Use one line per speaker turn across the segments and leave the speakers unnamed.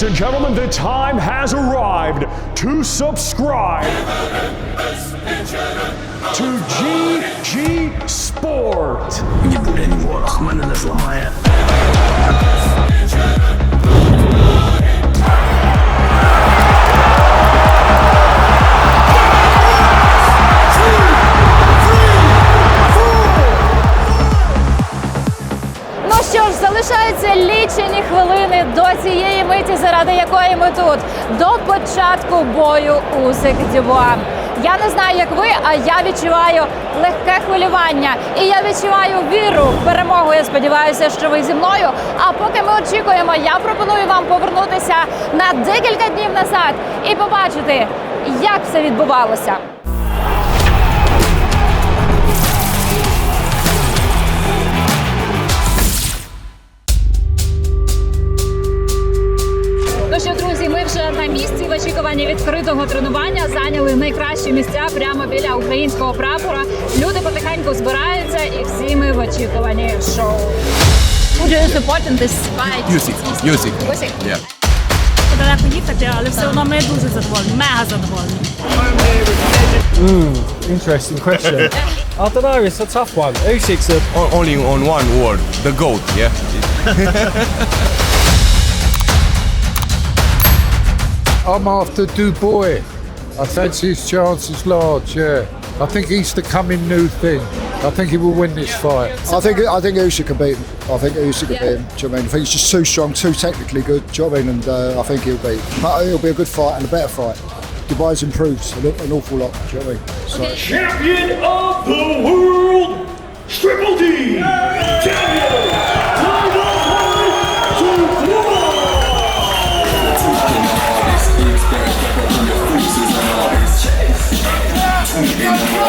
Ladies and gentlemen, the time has arrived to subscribe to GG Sport.
Ж, залишаються лічені хвилини до цієї миті, заради якої ми тут, до початку бою Усик Дюбуа. Я не знаю, як ви, а я відчуваю легке хвилювання. І я відчуваю віру в перемогу. Я сподіваюся, що ви зі мною. А поки ми очікуємо, я пропоную вам повернутися на декілька днів назад і побачити, як все відбувалося. Місці в очікуванні відкритого тренування зайняли найкращі місця прямо біля українського прапора. Люди потихеньку збираються, і всі ми в очікуванні шоу. Who do you support in this fight?
Music, music.
Music.
Yeah.
далеко їхати, але все одно ми дуже задоволені, мега задоволені.
Interesting question. I don't know, it's a tough one. Usyk's a
O- only on one word, the goat. Yeah.
I'm after Dubois. I fancy his chances large, yeah. I think he's the coming new thing. I think he will win this fight.
I think I think Usyk can beat him. I think Usyk can beat him. Do you know what I mean? I think he's just too strong, too technically good. Do you know what I mean? And uh, I think he'll beat. him. But it'll be a good fight and a better fight. Dubai's improves an, an awful lot. Do you know what I mean? So,
Champion of the world, Triple D, Daniel Deus.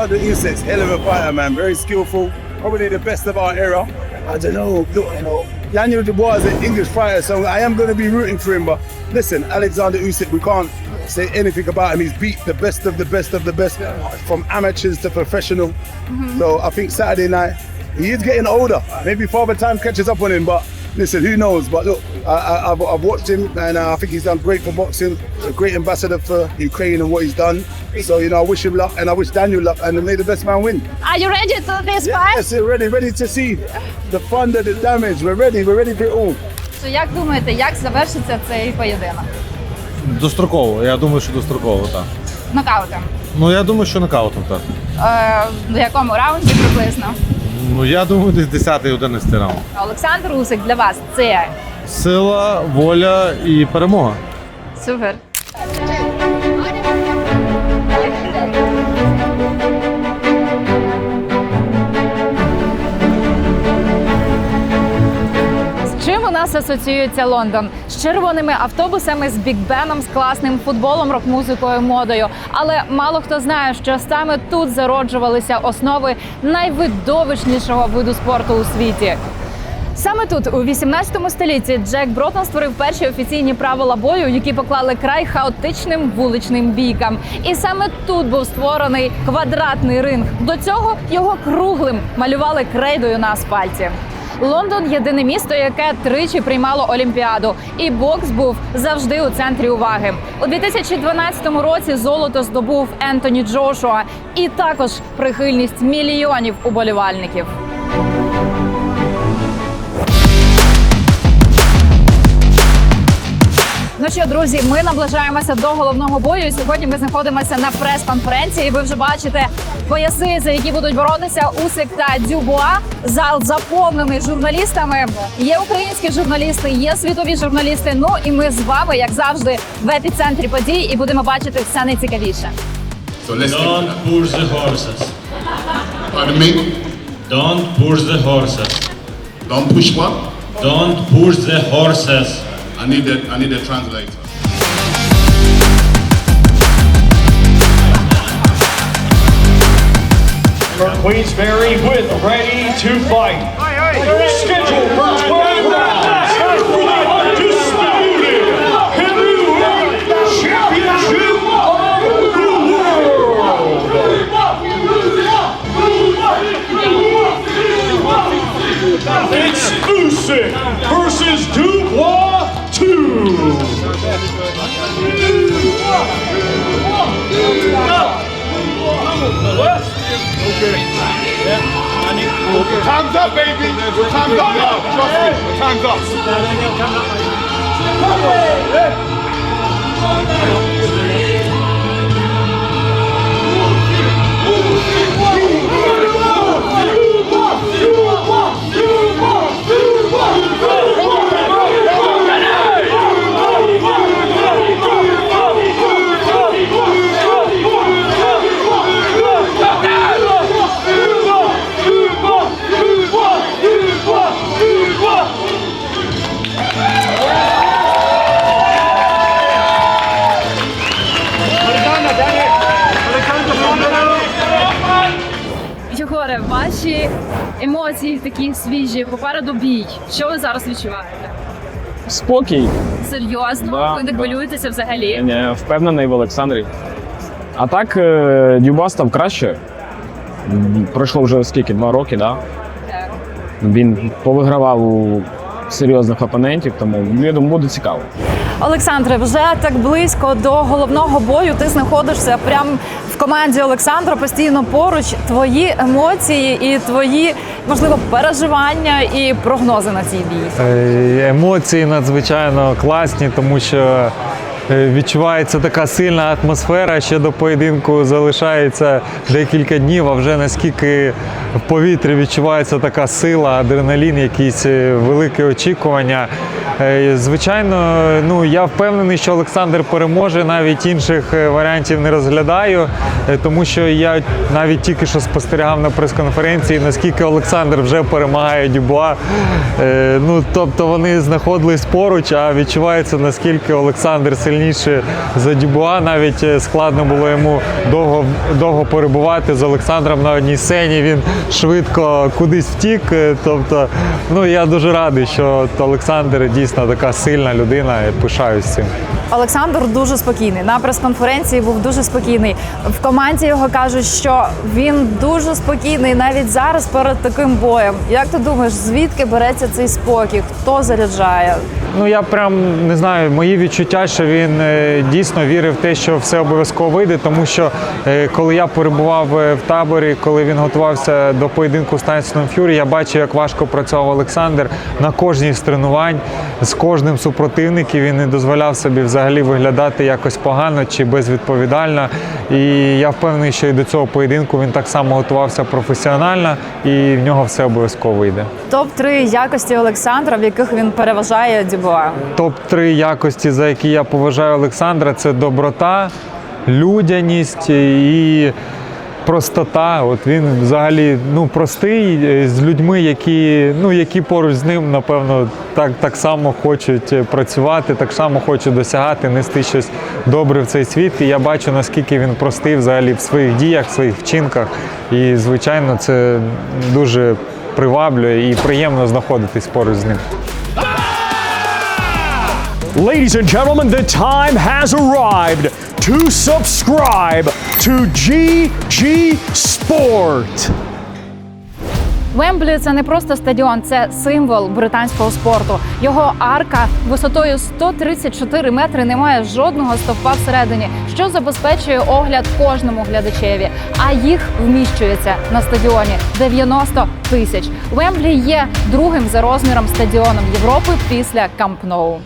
Alexander
Usyk's hell of a fighter, man. Very skillful. Probably the best of our era. I don't know. Look, you know, Daniel Dubois is an English fighter, so I am going to be rooting for him. But listen, Alexander Usyk, we can't say anything about him. He's beat the best of the best of the best, from amateurs to professional. So I think Saturday night, he is getting older. Maybe Father Time catches up on him, but listen, who knows? But look, I, I, I've, I've watched him, and uh, I think he's done great for boxing. A great ambassador for Ukraine and what he's done. So you know, I wish him luck, and I wish Daniel luck, and may the best man win.
Are you ready to this fight?
Yes, we're ready, ready to see the thunder, the damage. We're ready, we're ready for it all.
То Як думаєте, як завершиться цей поєдинок?
достроково. Я думаю, що достроково, так.
Нокаутом.
Ну я думаю, що нокаутом так.
Е, в якому раунді приблизно?
Ну я думаю, десь 10-11 раунд.
Олександр Усик для вас це
Сила, воля і перемога.
супер. Нас асоціюється Лондон? З червоними автобусами, з бікбеном, з класним футболом, рок-музикою, модою. Але мало хто знає, що саме тут зароджувалися основи найвидовищнішого виду спорту у світі. Саме тут, у 18 столітті, Джек Бротон створив перші офіційні правила бою, які поклали край хаотичним вуличним бійкам. І саме тут був створений квадратний ринг. До цього його круглим малювали крейдою на асфальті. Лондон єдине місто, яке тричі приймало Олімпіаду, і бокс був завжди у центрі уваги. У 2012 році золото здобув Ентоні Джошуа, і також прихильність мільйонів уболівальників. Що, друзі, ми наближаємося до головного бою. І Сьогодні ми знаходимося на прес-конференції. Ви вже бачите пояси, за які будуть боротися Усик та Дюбуа. Зал заповнений журналістами. Є українські журналісти, є світові журналісти. Ну і ми з вами, як завжди, в епіцентрі подій, і будемо бачити все найцікавіше.
Don't push the horses.
Pardon me?
Don't push the horses.
Don't push what?
Don't push the horses.
I need a, I need a translator.
From Queensberry with ready to fight. Scheduled for 12
Mann, Gott! Попереду. Що ви зараз відчуваєте?
Спокій.
Серйозно?
Да,
ви не
да.
хвилюєтеся взагалі?
Не впевнений в Олександрі. А так, е, Дюба став краще. Пройшло вже скільки? Два роки, да?
Так.
Він повигравав у серйозних опонентів, тому я думаю, буде цікаво.
Олександре, вже так близько до головного бою. Ти знаходишся прямо в команді Олександра постійно поруч. Твої емоції і твої, можливо, переживання і прогнози на цей бій.
Е, Емоції надзвичайно класні, тому що е, відчувається така сильна атмосфера. Ще до поєдинку залишається декілька днів, а вже наскільки в повітрі відчувається така сила, адреналін, якісь е, велике очікування. Е, Звичайно, ну я впевнений, що Олександр переможе. Навіть інших е, варіантів не розглядаю, е, тому що я навіть тільки що спостерігав на прес-конференції, наскільки Олександр вже перемагає Дюбуа. Ну тобто вони знаходились поруч, а відчувається наскільки Олександр сильніше за Дюбуа. Навіть складно було йому довго довго перебувати з Олександром на одній сцені. Він швидко кудись втік. Тобто, ну я дуже радий, що Олександр дійсно така сильна людина. і Пишаюсь цим.
Олександр дуже спокійний. На прес-конференції був дуже спокійний. В команді його кажуть, що він дуже спокійний навіть зараз перед таким боєм. Як ти думаєш, звідки береться цей спокій? Хто заряджає?
Ну я прям не знаю, мої відчуття, що він е, дійсно вірив в те, що все обов'язково вийде, тому що е, коли я перебував е, в таборі, коли він готувався до поєдинку з Тайсоном Ф'юрі, я бачив, як важко працював Олександр на кожній з тренувань з кожним супротивником. Він не дозволяв собі взагалі виглядати якось погано чи безвідповідально. І я впевнений, що і до цього поєдинку він так само готувався професіонально, і в нього все обов'язково вийде.
Топ 3 якості Олександра, в яких він переважає Дюбуа.
Топ-3 якості, за які я поважаю Олександра, це доброта, людяність і простота. От він взагалі ну, простий е, з людьми, які, ну, які поруч з ним, напевно, так, так само хочуть е, працювати, так само хочуть досягати, нести щось добре в цей світ. І я бачу, наскільки він простий взагалі в своїх діях, в своїх вчинках. І, звичайно, це дуже приваблює і приємно знаходитись поруч з ним.
Ladies and gentlemen, the time has arrived to subscribe to GG Sport.
Вемблі це не просто стадіон, це символ британського спорту. Його арка висотою 134 метри не має жодного стовпа всередині, що забезпечує огляд кожному глядачеві. А їх вміщується на стадіоні 90 тисяч. Вемблі є другим за розміром стадіоном Європи після Камп Ноу.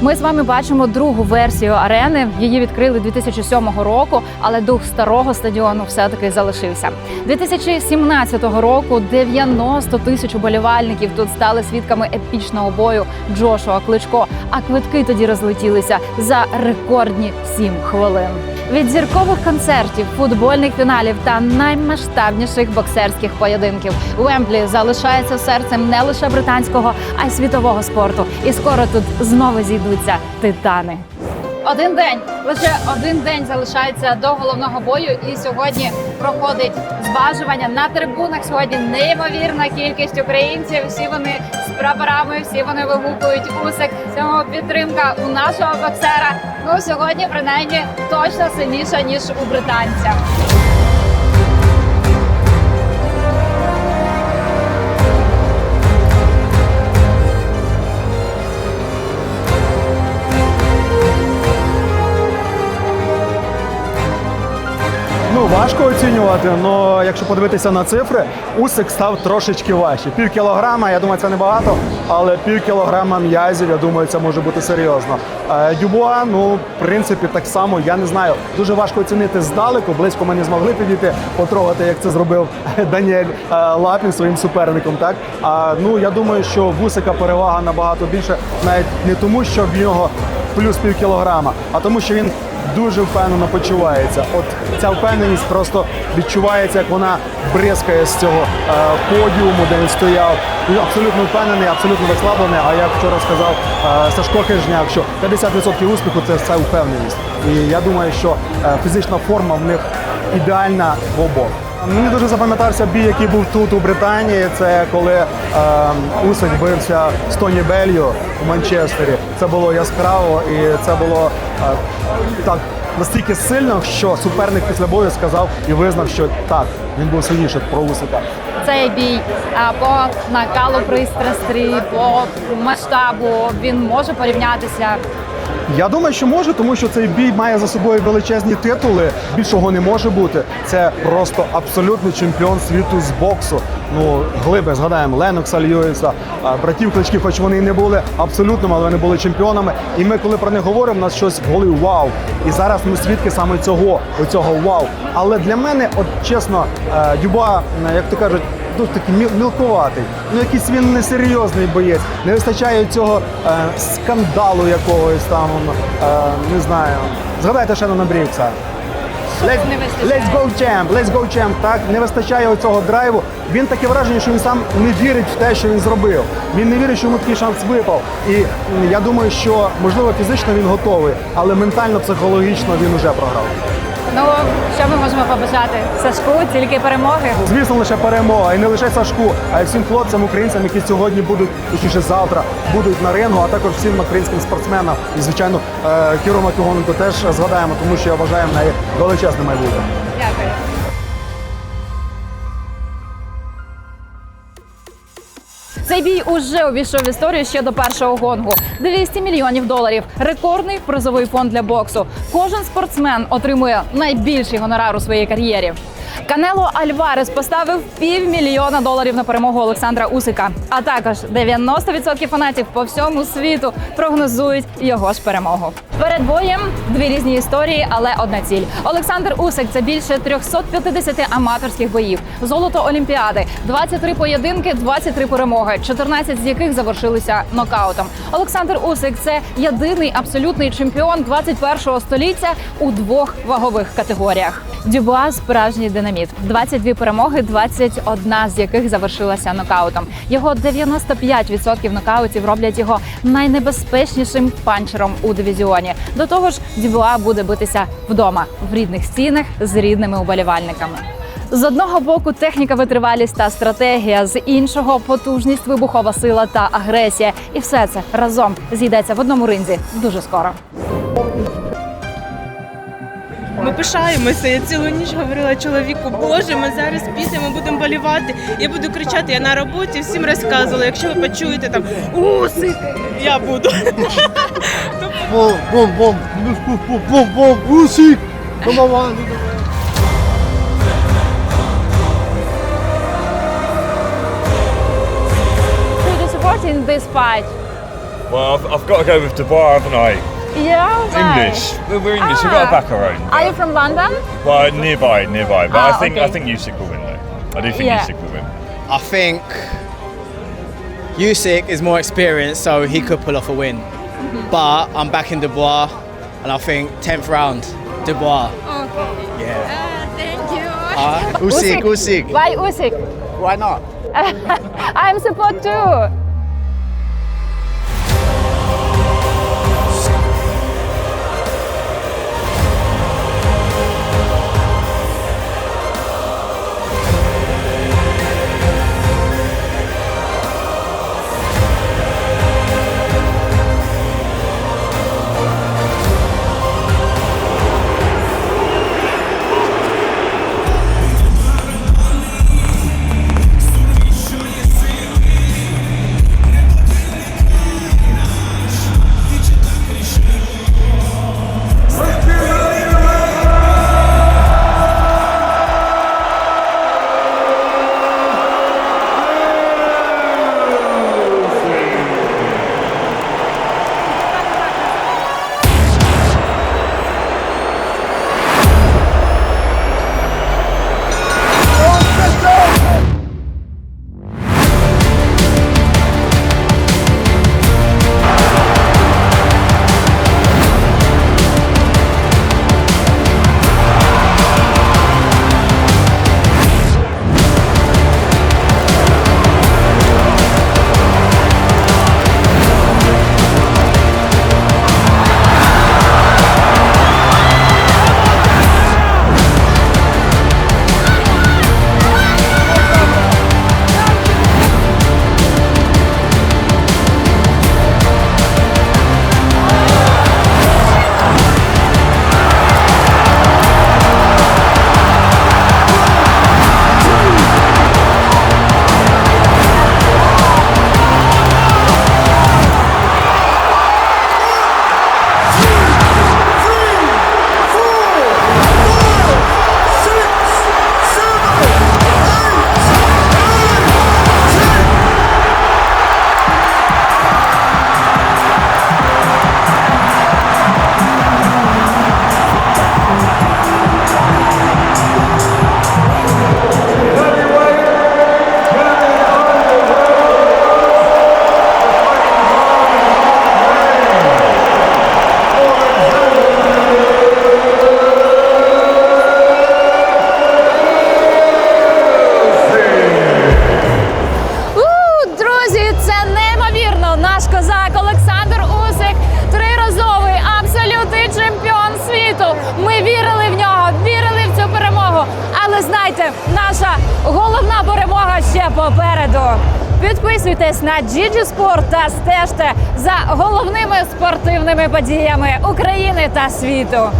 Ми з вами бачимо другу версію арени. Її відкрили 2007 року, але дух старого стадіону все-таки залишився. 2017 року 90 тисяч уболівальників тут стали свідками епічного бою Джошуа Кличко. А квитки тоді розлетілися за рекордні 7 хвилин. Від зіркових концертів, футбольних фіналів та наймасштабніших боксерських поєдинків Уемблі залишається серцем не лише британського, а й світового спорту. І скоро тут знову зійдуться титани. Один день, лише один день залишається до головного бою, і сьогодні проходить зважування на трибунах. Сьогодні неймовірна кількість українців. Всі вони прапорами, всі вони вигукують усик. Цьому підтримка у нашого боксера. Ну сьогодні, принаймні, точно сильніша ніж у британця.
Ну, важко оцінювати, але якщо подивитися на цифри, усик став трошечки важче. Пів кілограма, я думаю, це небагато, але пів кілограма м'язів, я думаю, це може бути серйозно. Е, Дюбуа, ну, в принципі, так само, я не знаю. Дуже важко оцінити здалеку. Близько ми не змогли підійти, потрогати, як це зробив Даніель е, Лапін своїм суперником. Так а ну я думаю, що в Усика перевага набагато більше, навіть не тому, що в нього плюс пів кілограма, а тому, що він дуже впевнено почувається. От ця впевненість просто відчувається, як вона бризкає з цього е, подіуму, де він стояв. Він абсолютно впевнений, абсолютно розслаблений. А як вчора сказав е, Сашко Хижняк, що 50% успіху це все впевненість. І я думаю, що е, фізична форма в них ідеальна в обох. Мені дуже запам'ятався бій, який був тут у Британії. Це коли е, Усик бився з Тоні Белью у Манчестері. Це було яскраво і це було е, так настільки сильно, що суперник після бою сказав і визнав, що так, він був сильніший про Усика.
Цей бій по накалу пристрасті, по масштабу він може порівнятися.
Я думаю, що може, тому що цей бій має за собою величезні титули. Більшого не може бути. Це просто абсолютний чемпіон світу з боксу. Ну, глиби згадаємо Ленокса Льюіса, братів Кличків, хоч вони і не були абсолютними, але вони були чемпіонами. І ми, коли про них говоримо, у нас щось голові вау. І зараз ми свідки саме цього, оцього вау. Але для мене, от чесно, е, Дюба, е, як то кажуть, дуже такий мілкуватий. Ну якийсь він несерйозний боєць. Не вистачає цього е, скандалу якогось там, е, не знаю. Згадайте Шенона Брікса. Let's, let's go champ, let's go champ. Так не вистачає оцього драйву. Він таке враження, що він сам не вірить в те, що він зробив. Він не вірить, що йому такий шанс випав. І я думаю, що можливо фізично він готовий, але ментально, психологічно він вже програв.
Ну що ми можемо побажати? Сашку, тільки перемоги.
Звісно, лише перемога. І не лише Сашку, а й всім хлопцям, українцям, які сьогодні будуть, точніше завтра будуть на рингу, а також всім українським спортсменам. І, звичайно, е, Кіру Макігоненко теж згадаємо, тому що я вважаю неї величезне майбутнє.
Дякую. Цей бій уже увійшов в історію ще до першого гонгу. 200 мільйонів доларів. Рекордний призовий фонд для боксу. Кожен спортсмен отримує найбільший гонорар у своїй кар'єрі. Канело Альварес поставив півмільйона доларів на перемогу Олександра Усика. А також 90% фанатів по всьому світу прогнозують його ж перемогу. Перед боєм дві різні історії, але одна ціль. Олександр Усик це більше 350 аматорських боїв, золото Олімпіади, 23 поєдинки, 23 перемоги, 14 з яких завершилися нокаутом. Олександр Усик це єдиний абсолютний чемпіон 21-го століття у двох вагових категоріях. Дюбуа справжній динаміт. 22 перемоги, 21 з яких завершилася нокаутом. Його 95% нокаутів роблять його найнебезпечнішим панчером у дивізіоні. До того ж, Дюбуа буде битися вдома в рідних стінах з рідними уболівальниками. З одного боку техніка, витривалість та стратегія, з іншого потужність, вибухова сила та агресія. І все це разом зійдеться в одному ринзі дуже скоро.
Ми пишаємося. Я цілу ніч говорила чоловіку, боже, ми зараз підемо, будемо болівати. Я буду кричати, я на роботі всім розказувала. Якщо ви почуєте там усик, я буду.
Бом, бом, бом, бом, бом, бом, бом, усик, голова.
Who do support in this fight?
Well, I've, I've got to go with Dubai, haven't I?
Yeah, right.
English. We're, we're English. We've got to back our own.
Are you from London?
Well, nearby, nearby. But
Ah,
I think
okay.
I think Usyk will win though. I do think
Yeah.
Usyk will win.
I think Usyk is more experienced, so he could pull off a win. But I'm back in Dubois, and I think 10th round, Dubois. Okay. Yeah.
Thank you.
Uh, Usyk, Usyk.
Why Usyk?
Why not?
I'm support too. Ще попереду. Підписуйтесь на GG Sport та стежте за головними спортивними подіями України та світу.